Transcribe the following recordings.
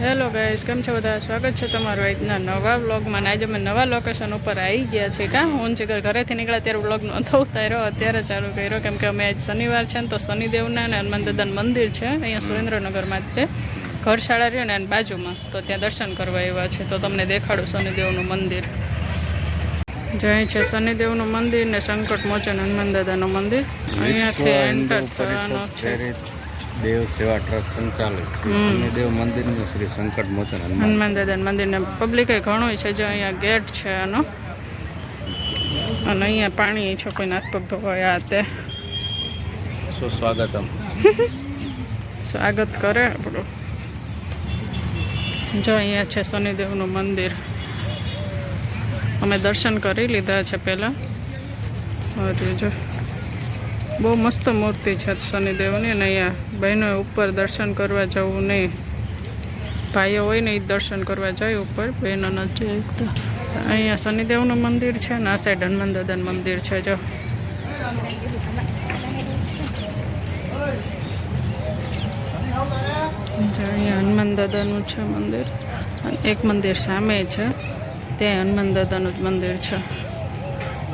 Hello guys કેમ છો બધા? સ્વાગત છે તમારું આજના નવા વ્લોગમાં. આજે અમે નવા લોકેશન ઉપર આવી ગયા છીએ. કાં? હું જે ઘરેથી નીકળ્યા ત્યારે વ્લોગ નહોતો ઉતાર્યો. અત્યારે ચાલુ કર્યો. કેમ કે અમે આજ શનિવાર છે ને તો શનિદેવના અને હનુમાન દાદાનું મંદિર છે. અહીંયા સુરેન્દ્રનગરમાં જ તે ઘર શાળા રહ્યો ને એની બાજુમાં. તો ત્યાં દર્શન કરવા આવ્યા છે. તો તમને દેખાડું શનિદેવનું મંદિર. જય છે શનિદેવનું મંદિર ને સંકટ મોચન હનુમાન દાદાનું મંદિર. અહીંયાથી એન્ટર થવાનો છે. દેવ સેવા ટ્રસ્ટ સંચાલિત. દેવ મંદિરનું શ્રી સંકટ મોચન હનુમાન. દાદાના મંદિરને પબ્લિકે ઘણું છે જો અહીંયા ગેટ છે આનો. અને અહીંયા પાણી છે કોઈ નાથ પગ ધોવાય આ તે. સ્વાગતમ? સ્વાગત કરે આપણું. જો અહીંયા છે શનિદેવનું મંદિર. અમે દર્શન કરી લીધા છે પહેલાં. જો. બહુ મસ્ત મૂર્તિ છે શનિદેવની અને અહીંયા બહેનોએ ઉપર દર્શન કરવા જવું નહીં ભાઈઓ હોય ને એ દર્શન કરવા જાય ઉપર, બહેનો ન જાય અહીંયા શનિદેવનું મંદિર છે ને આ સાઈડ હનુમાન દાદાનું મંદિર છે જો અહીંયા હનુમાન દાદાનું છે મંદિર. અને એક મંદિર સામે છે. ત્યાં હનુમાન દાદાનું જ મંદિર છે.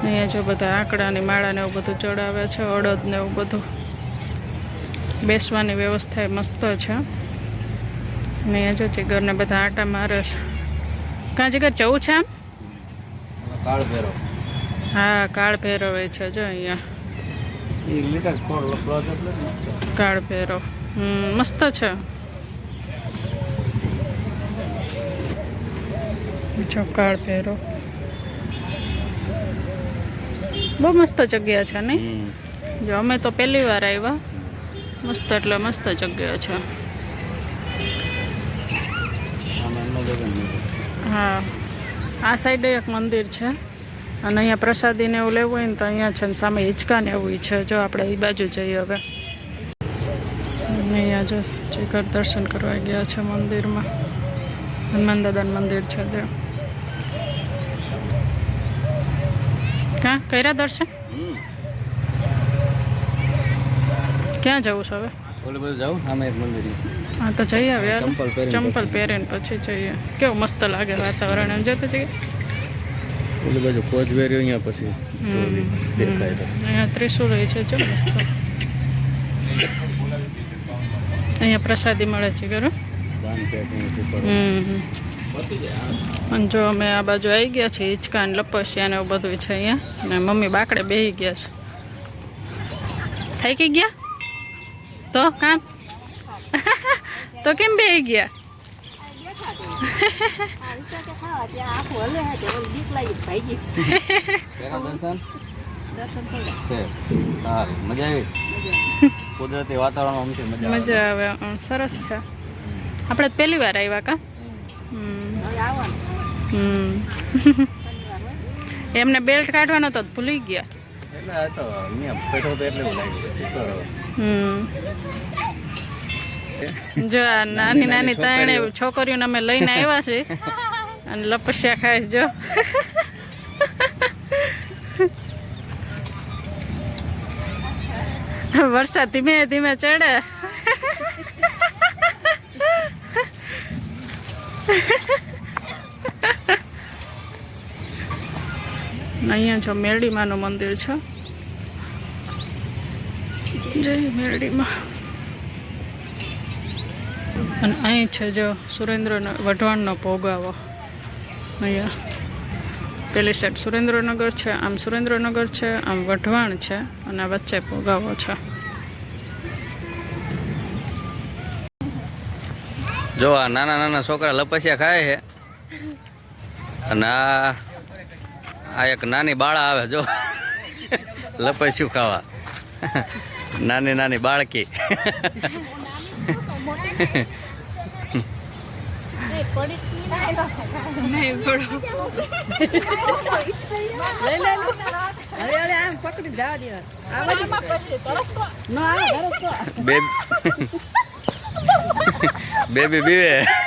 અહીંયા જો બધા આંકડાની માળાને એવું બધું ચડાવે છે અડદને એવું બધું. બેસવાની વ્યવસ્થા એ મસ્ત છે. અને અહીંયા જો ચીગરને બધા આટા મારે છે. કાં જીગર જવું છે આમ? હા કાળ ભૈરવે છે જો અહીંયા. કાળ ભૈરવ. મસ્ત છે. જો કાળ ભૈરવ. બહુ મસ્ત જગ્યા છે નહીં જો અમે તો પહેલી વાર આવ્યા મસ્ત એટલે મસ્ત જગ્યા છે. હા. આ સાઈડે એક મંદિર છે. અને અહીંયા પ્રસાદીને એવું લેવું હોય ને તો અહીંયા છે ને સામે હિંચકાને એવું છે. જો આપણે એ બાજુ જઈએ હવે. અહીંયા જો ચીકર દર્શન કરવા ગયા છે મંદિરમાં. હનુમાન દાદાનું મંદિર છે તે ક્યાં? કર્યા દર્શન ક્યાં જવું છે હવે? ઓલે બધું જાઉં સામે એક મંદિર હા તો જઈએ ચંપલ પહેરીને પછી. જઈએ. કેવું મસ્ત લાગે વાતાવરણ. એમ જતો જઈએ. ઓલી બાજુ કોચવેરી અહીંયા પછી દેખાય અહીંયા ત્રિશુલ છે જો મસ્ત. અહીંયા પ્રસાદી મળે છે અહીંયાથી ઉપર. હમ. અને જો અમે આ બાજુ આવી ગયા છીએ હિંચકા ને લપસિયા ને એવું બધું છે અહીંયા. અને મમ્મી બાકડે બેસી ગયા છે. થાકી ગયા? તો કામ? તો કેમ બેસી ગયા? કુદરતી વાતાવરણ મજા આવે. મજા આવે. હમ, સરસ છે. આપણે પહેલી વાર આવ્યા કા? એમને બેલ્ટ કાઢવાનો તો ભૂલી ગયા. જો આ નાની નાની તાણે છોકરીઓને અમે લઈને આવ્યા છે. અને લપસ્યા ખાય જો. વરસાદ ધીમે ધીમે ચડે. અહીંયા જો મેરડીમાનું મંદિર છે. જય મેરડીમાં. અને અહીં છે જો સુરેન્દ્ર વઢવાણનો ભોગાવો અહીંયા. પેલી સાઈડ સુરેન્દ્રનગર છે, આમ સુરેન્દ્રનગર છે, આમ વઢવાણ છે, અને વચ્ચે ભોગાવો છે. જો આ નાના નાના છોકરા લપસ્યા ખાય છે. અને આ આ એક નાની બાળા આવે જો. લપસ્યું ખાવા? નાની નાની બાળકી. બેબી બીવે.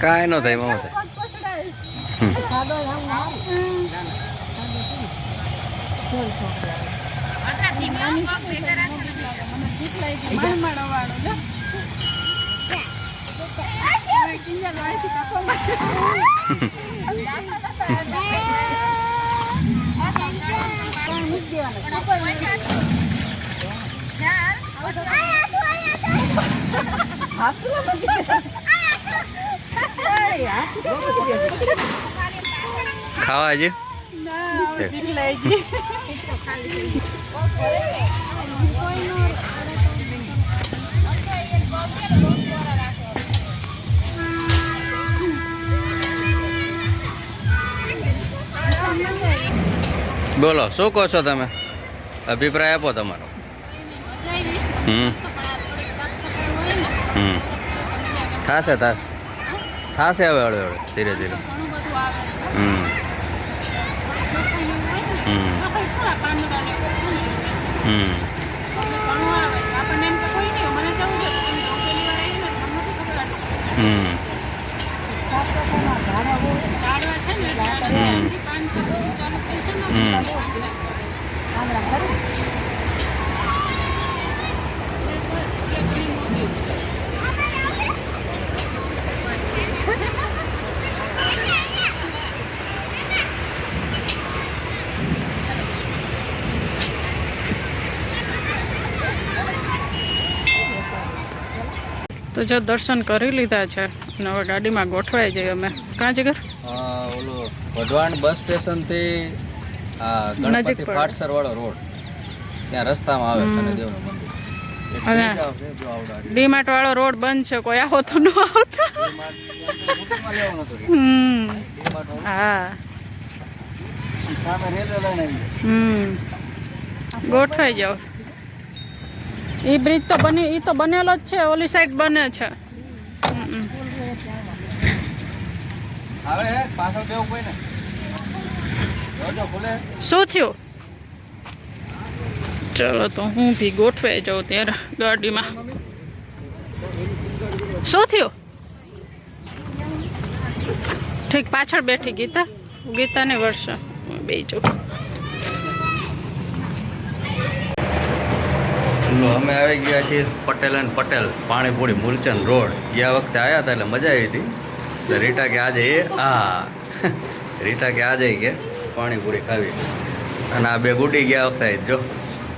કાંઈ ન થાય મામા Thank you. ખાવા હજી બોલો શું કહો છો તમે? અભિપ્રાય આપો તમારો. હમ. થશે થાશે. થાશે હવે હળવે હળવે ધીરે ધીરે. હમ. હમ. હમ. તો જો દર્શન કરી લીધા છે અને હવે ગાડીમાં ગોઠવાઈ જઈએ અમે. કાં જગર? ઓલું વઢવાણ બસ સ્ટેશનથી નજીક. ફાટસર વાળો રોડ. ત્યાં રસ્તામાં આવે શનિદેવનું મંદિર. ડીમાર્ટ વાળો રોડ બંધ છે કોઈ આવો તો ન આવતો. હમ. હા. ગોઠવાઈ જાઓ. એ બ્રિજ તો બની એ તો બનેલો જ છે ઓલી સાઈડ બને છે. શું થયું? ચલો તો હું ભી ગોઠવાઈ જાઉં ત્યારે ગાડીમાં. શું થયું? ઠીક પાછળ બેઠી ગીતા. ગીતાને વર્ષ બે જાઉં. લો અમે આવી ગયા છીએ પટેલ એન્ડ પટેલ પાણીપુરી મૂલચંદ રોડ. ગયા વખતે આવ્યા હતા એટલે મજા આવી હતી. એટલે રીટા કે આજે એ હા રીટા કે આજે કે પાણીપુરી ખાવી. અને આ બે ગુડી ગયા વખતે જો.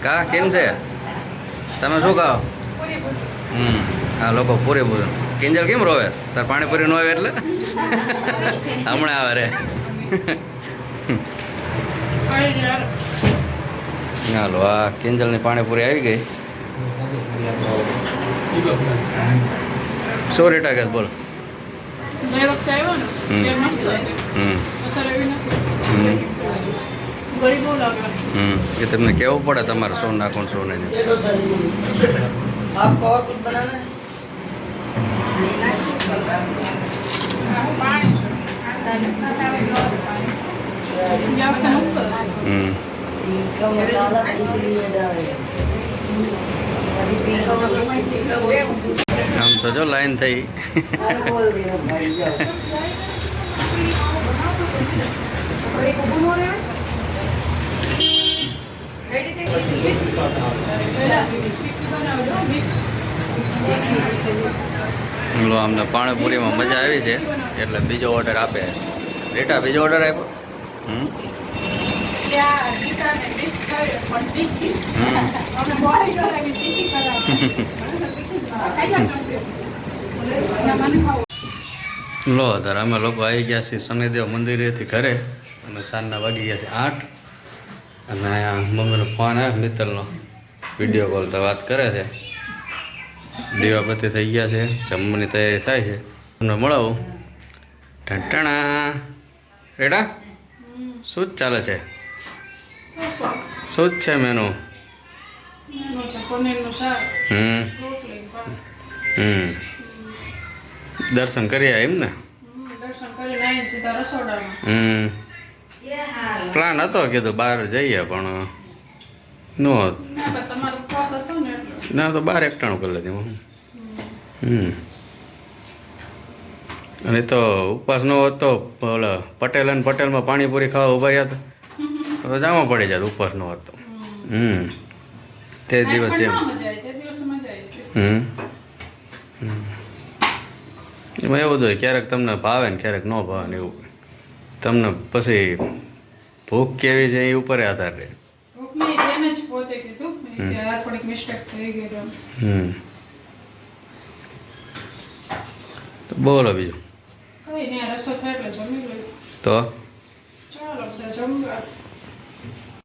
કા કેમ છે? તમે શું ખાઓ? હમ આ લોકો પૂરી પૂરું. કિંજલ કેમ રોવે? તાર પાણીપુરી નો આવે એટલે? હમણાં આવે રે. હાલો આ કિંજલની પાણીપુરી આવી ગઈ. સો રેટ આગળ બોલો. એ તમને કેવું પડે તમારે સો નાખો સો નહીં? હમ. આમ તો જો લાઈન થઈ. અમને પાણીપુરીમાં મજા આવી છે. એટલે બીજો ઓર્ડર આપે. બેટા બીજો ઓર્ડર આપ્યો? હમ? ખાવું. લો અત્યારે અમે લોકો આવી ગયા છીએ શનિદેવ મંદિરેથી ઘરે. અને સાંજના વાગી ગયા છે આઠ. અને મમ્મીનો ફોન આવ્યો મિત્તલનો. વીડિયો કોલ તો વાત કરે છે. દીવાબત્તી થઈ ગયા છે જમવાની તૈયારી થાય છે. તમને મળાવું. ઢંટણા રેડા? શું ચાલે છે? શું જ છે મેનુ હમ. હમ. દર્શન કર્યા એમ ને? હમ, પ્લાન હતો કીધું બહાર જઈએ પણ નો ના, તો બાર એકટાણું કરી લીધી હું અને તો ઉપવાસ નો હોત તો પટેલ અને પટેલમાં પાણીપુરી ખાવા ઊભા રહ્યા હતા. તો જામા પડી જાય ઉપવાસનો હોત. તો હમ તે દિવસ જેમ. હમ. એમાં એવું હોય ક્યારેક તમને ભાવે ને ક્યારેક ન ભાવે ને એવું. તમને પછી ભૂખ કેવી છે એ ઉપર આધાર રહે. હમ. બોલો બીજું. તો? ચાલો આ